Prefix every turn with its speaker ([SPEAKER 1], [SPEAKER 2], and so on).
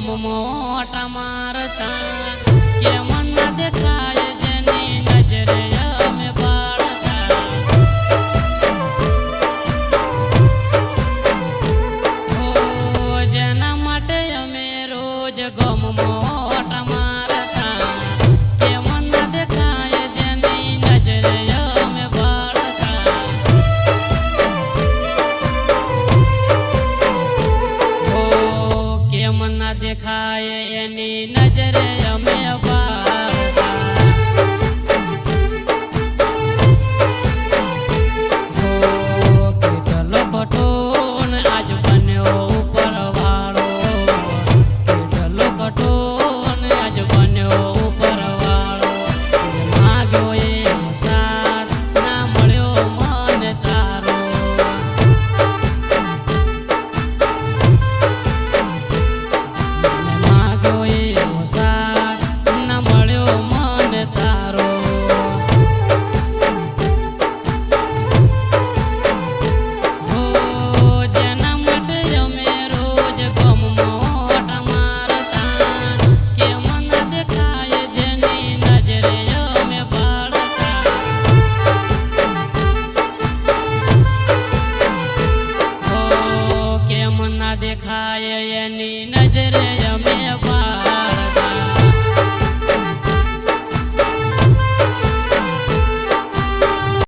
[SPEAKER 1] મોટા મારતા. કેમ એની નજરે દેખાય એની નજરે